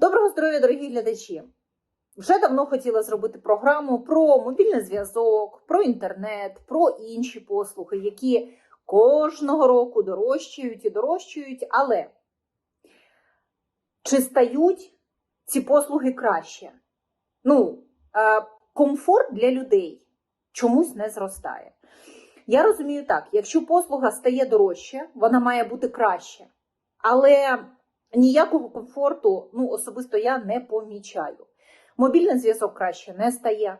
Доброго здоров'я, дорогі глядачі! Вже давно хотіла зробити програму про мобільний зв'язок, про інтернет, про інші послуги, які кожного року дорожчають і дорожчають, але чи стають ці послуги краще? Ну, е, комфорт для людей чомусь не зростає. Я розумію так: якщо послуга стає дорожче, вона має бути краще. Але ніякого комфорту, ну, особисто я не помічаю. Мобільний зв'язок краще не стає,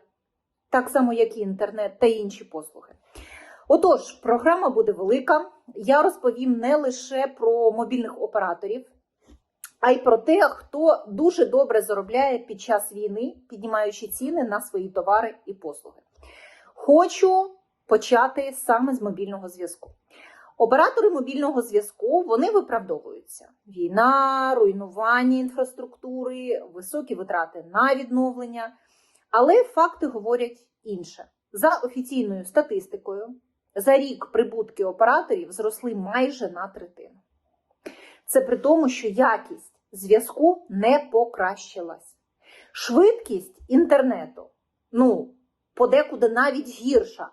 так само, як і інтернет та інші послуги. Отож, програма буде велика. Я розповім не лише про мобільних операторів, а й про те, хто дуже добре заробляє під час війни, піднімаючи ціни на свої товари і послуги. Хочу почати саме з мобільного зв'язку. Оператори мобільного зв'язку вони виправдовуються: війна, руйнування інфраструктури, високі витрати на відновлення. Але факти говорять інше. За офіційною статистикою, за рік прибутки операторів зросли майже на третину. Це при тому, що якість зв'язку не покращилась. Швидкість інтернету, ну, подекуди навіть гірша,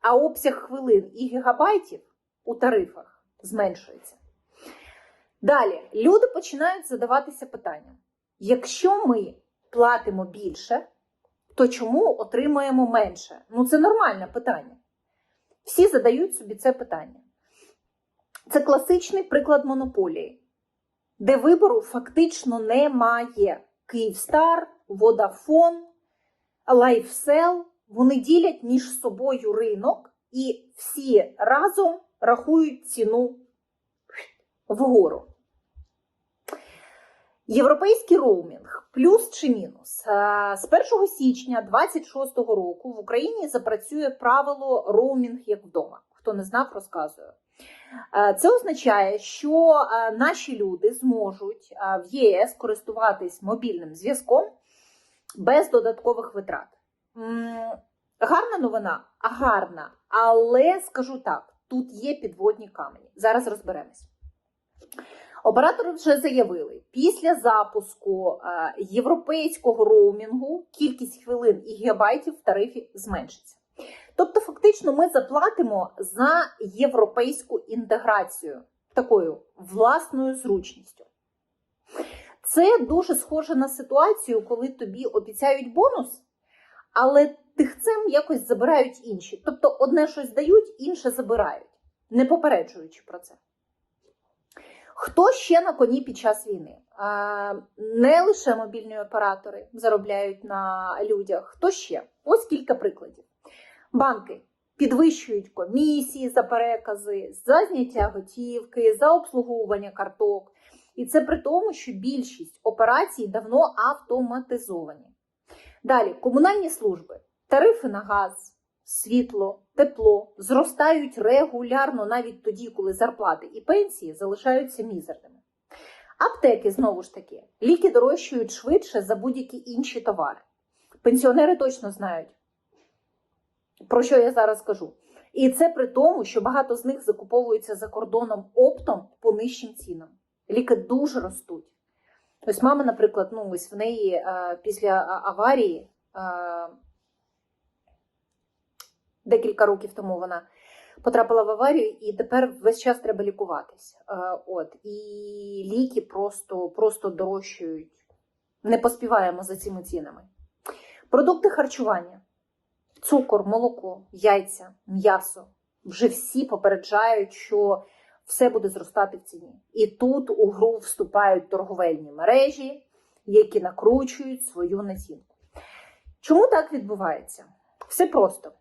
а обсяг хвилин і гігабайтів у тарифах зменшується. Далі люди починають задаватися питанням: якщо ми платимо більше, то чому отримуємо менше? Ну, це нормальне питання. Всі задають собі це питання. Це класичний приклад монополії, де вибору фактично немає. Київстар, Водафон, Лайфсел вони ділять між собою ринок і всі разом рахують ціну вгору. Європейський роумінг плюс чи мінус. Е, З 1 січня 2026 року в Україні запрацює правило роумінг як вдома. Хто не знав, розказую. Е, Це означає, що е, наші люди зможуть в ЄС користуватись мобільним зв'язком без додаткових витрат. Гарна новина, гарна. Але скажу так: тут є підводні камені. Зараз розберемось. Оператори вже заявили, після запуску е, європейського роумінгу кількість хвилин і гігабайтів в тарифі зменшиться. Тобто, фактично, ми заплатимо за європейську інтеграцію такою власною зручністю. Це дуже схоже на ситуацію, коли тобі обіцяють бонус, але тихцем якось забирають інші. Тобто, одне щось дають, інше забирають, не попереджуючи про це. Хто ще на коні під час війни? Не лише мобільні оператори заробляють на людях. Хто ще? Ось кілька прикладів. Банки підвищують комісії за перекази, за зняття готівки, за обслуговування карток. І це при тому, що більшість операцій давно автоматизовані. Далі комунальні служби, тарифи на газ, світло, тепло зростають регулярно навіть тоді, коли зарплати і пенсії залишаються мізерними. Аптеки знову ж таки, ліки дорожчають швидше за будь-які інші товари. Пенсіонери точно знають, про що я зараз кажу. І це при тому, що багато з них закуповуються за кордоном оптом по нижчим цінам. Ліки дуже ростуть. Ось мама, наприклад, ну ось в неї е, після аварії. Е, декілька років тому вона потрапила в аварію, і тепер весь час треба лікуватись. Е, От і ліки просто, просто дорожчають. Не поспіваємо за цими цінами. Продукти харчування: цукор, молоко, яйця, м'ясо. Вже всі попереджають, що все буде зростати в ціні. І тут у гру вступають торговельні мережі, які накручують свою націнку. Чому так відбувається? Все просто.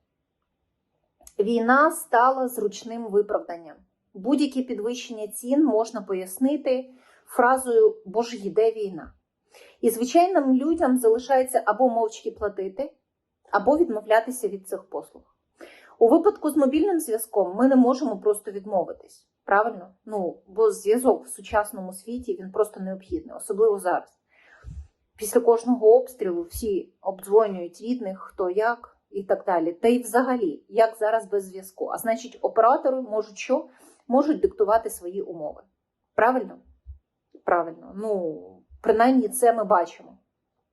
Війна стала зручним виправданням. Будь-які підвищення цін можна пояснити фразою Бо ж йде війна. І звичайним людям залишається або мовчки платити, або відмовлятися від цих послуг. У випадку з мобільним зв'язком ми не можемо просто відмовитись. Правильно? Ну, бо зв'язок в сучасному світі він просто необхідний, особливо зараз. Після кожного обстрілу всі обдзвонюють рідних, хто як і так далі. Та й взагалі, як зараз без зв'язку. А значить, оператори можуть що? Можуть диктувати свої умови. Правильно? Правильно. Ну, Принаймні, це ми бачимо.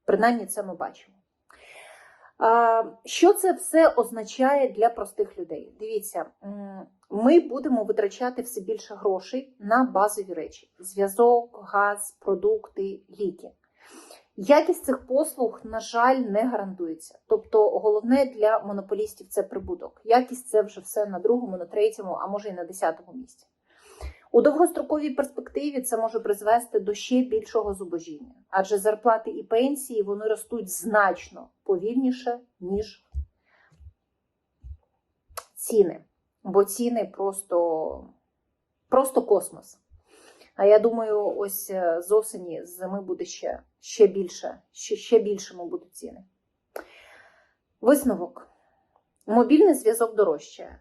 Принаймні, це ми бачимо. Що це все означає для простих людей? Дивіться, ми будемо витрачати все більше грошей на базові речі: зв'язок, газ, продукти, ліки. Якість цих послуг, на жаль, не гарантується. Тобто, головне для монополістів це прибуток. Якість це вже все на другому, на третьому, а може і на десятому місці. У довгостроковій перспективі це може призвести до ще більшого зубожіння, адже зарплати і пенсії вони ростуть значно повільніше, ніж ціни. Бо ціни просто, просто космос. А я думаю, ось е, з осені, з зими буде ще, ще більше, ще, ще більшими будуть ціни. Висновок. Мобільний зв'язок дорожчає.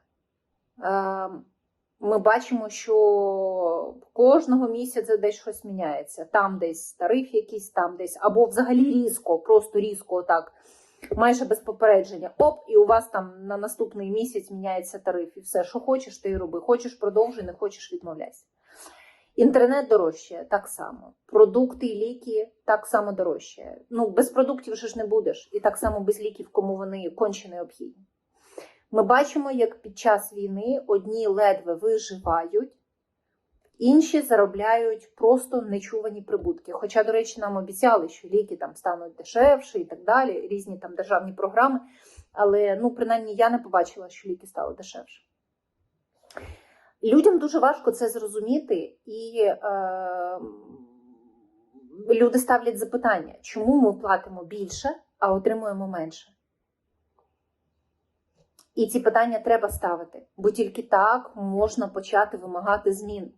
Ми бачимо, що кожного місяця десь щось міняється. Там десь тариф якийсь, там десь, або взагалі різко, просто різко, отак, майже без попередження. Оп, і у вас там на наступний місяць міняється тариф. І все, що хочеш, ти і роби. Хочеш продовжуй, не хочеш відмовляйся. Інтернет дорожчає так само. Продукти і ліки так само дорожчає. Ну, без продуктів вже ж не будеш. І так само без ліків, кому вони конче необхідні. Ми бачимо, як під час війни одні ледве виживають, інші заробляють просто нечувані прибутки. Хоча, до речі, нам обіцяли, що ліки там стануть дешевше і так далі, різні там державні програми. Але ну, принаймні я не побачила, що ліки стали дешевше. Людям дуже важко це зрозуміти, і е, люди ставлять запитання, чому ми платимо більше, а отримуємо менше. І ці питання треба ставити, бо тільки так можна почати вимагати змін.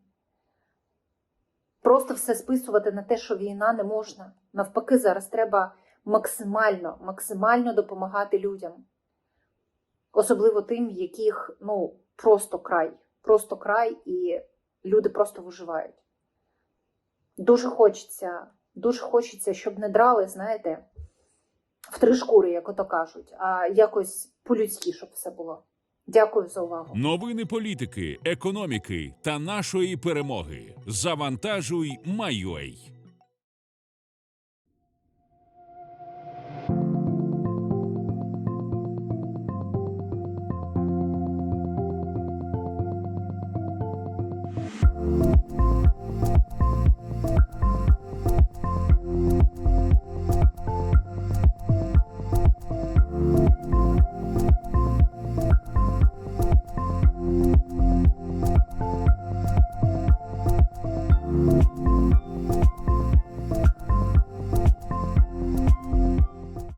Просто все списувати на те, що війна не можна. Навпаки, зараз треба максимально, максимально допомагати людям. Особливо тим, яких ну, просто край. Просто край, і люди просто виживають. Дуже хочеться, дуже хочеться, щоб не драли, знаєте, три шкури, як ото кажуть, а якось по-людськи, щоб все було. Дякую за увагу. Новини політики, економіки та нашої перемоги. Завантажуй, Майой.